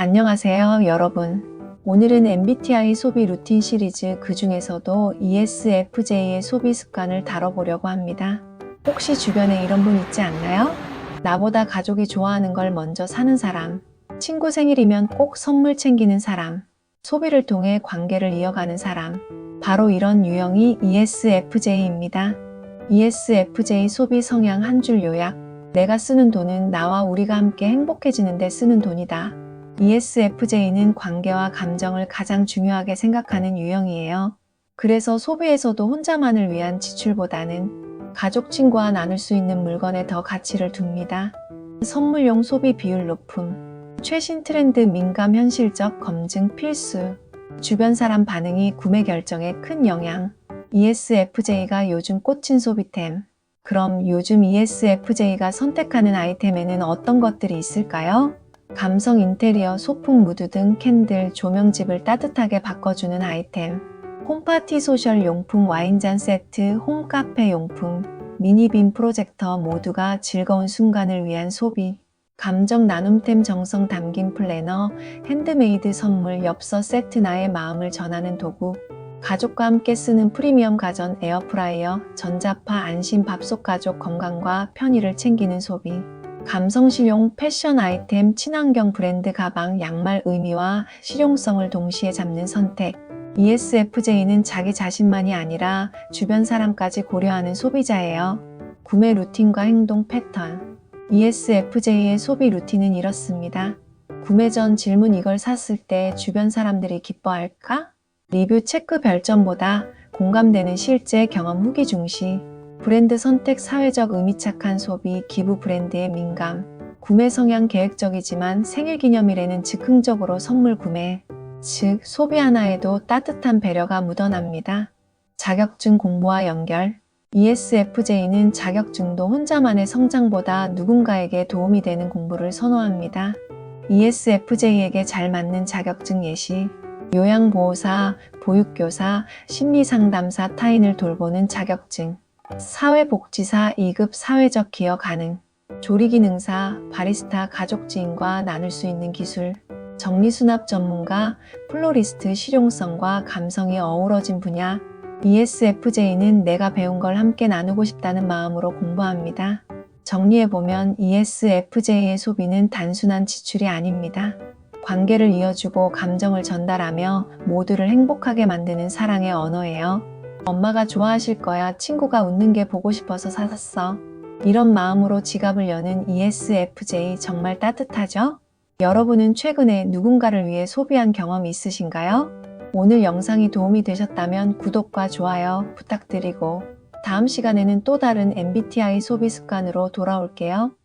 안녕하세요, 여러분. 오늘은 MBTI 소비 루틴 시리즈 그 중에서도 ESFJ의 소비 습관을 다뤄보려고 합니다. 혹시 주변에 이런 분 있지 않나요? 나보다 가족이 좋아하는 걸 먼저 사는 사람, 친구 생일이면 꼭 선물 챙기는 사람, 소비를 통해 관계를 이어가는 사람. 바로 이런 유형이 ESFJ입니다. ESFJ 소비 성향 한 줄 요약. 내가 쓰는 돈은 나와 우리가 함께 행복해지는데 쓰는 돈이다. ESFJ는 관계와 감정을 가장 중요하게 생각하는 유형이에요. 그래서 소비에서도 혼자만을 위한 지출보다는 가족 친구와 나눌 수 있는 물건에 더 가치를 둡니다. 선물용 소비 비율 높음. 최신 트렌드 민감 현실적 검증 필수. 주변 사람 반응이 구매 결정에 큰 영향. ESFJ가 요즘 꽂힌 소비템. 그럼 요즘 ESFJ가 선택하는 아이템에는 어떤 것들이 있을까요? 감성 인테리어, 소품 무드 등 캔들, 조명집을 따뜻하게 바꿔주는 아이템. 홈파티 소셜 용품 와인잔 세트, 홈카페 용품, 미니빔 프로젝터 모두가 즐거운 순간을 위한 소비. 감정 나눔템 정성 담긴 플래너, 핸드메이드 선물, 엽서 세트 나의 마음을 전하는 도구. 가족과 함께 쓰는 프리미엄 가전 에어프라이어, 전자파 안심 밥솥 가족 건강과 편의를 챙기는 소비. 감성 실용 패션 아이템, 친환경 브랜드 가방, 양말 의미와 실용성을 동시에 잡는 선택. ESFJ는 자기 자신만이 아니라 주변 사람까지 고려하는 소비자예요. 구매 루틴과 행동 패턴. ESFJ의 소비 루틴은 이렇습니다. 구매 전 질문 이걸 샀을 때 주변 사람들이 기뻐할까? 리뷰 체크 별점보다 공감되는 실제 경험 후기 중시. 브랜드 선택 사회적 의미 착한 소비 기부 브랜드의 민감. 구매 성향 계획적이지만 생일 기념일에는 즉흥적으로 선물 구매. 즉 소비 하나에도 따뜻한 배려가 묻어납니다. 자격증 공부와 연결. ESFJ는 자격증도 혼자만의 성장보다 누군가에게 도움이 되는 공부를 선호합니다. ESFJ에게 잘 맞는 자격증 예시. 요양보호사, 보육교사, 심리상담사 타인을 돌보는 자격증. 사회복지사 2급 사회적 기여 가능. 조리기능사, 바리스타 가족 지인과 나눌 수 있는 기술. 정리수납 전문가, 플로리스트 실용성과 감성이 어우러진 분야. ESFJ는 내가 배운 걸 함께 나누고 싶다는 마음으로 공부합니다. 정리해보면 ESFJ의 소비는 단순한 지출이 아닙니다. 관계를 이어주고 감정을 전달하며 모두를 행복하게 만드는 사랑의 언어예요. 엄마가 좋아하실 거야. 친구가 웃는 게 보고 싶어서 사샀어. 이런 마음으로 지갑을 여는 ESFJ 정말 따뜻하죠? 여러분은 최근에 누군가를 위해 소비한 경험 있으신가요? 오늘 영상이 도움이 되셨다면 구독과 좋아요 부탁드리고 다음 시간에는 또 다른 MBTI 소비 습관으로 돌아올게요.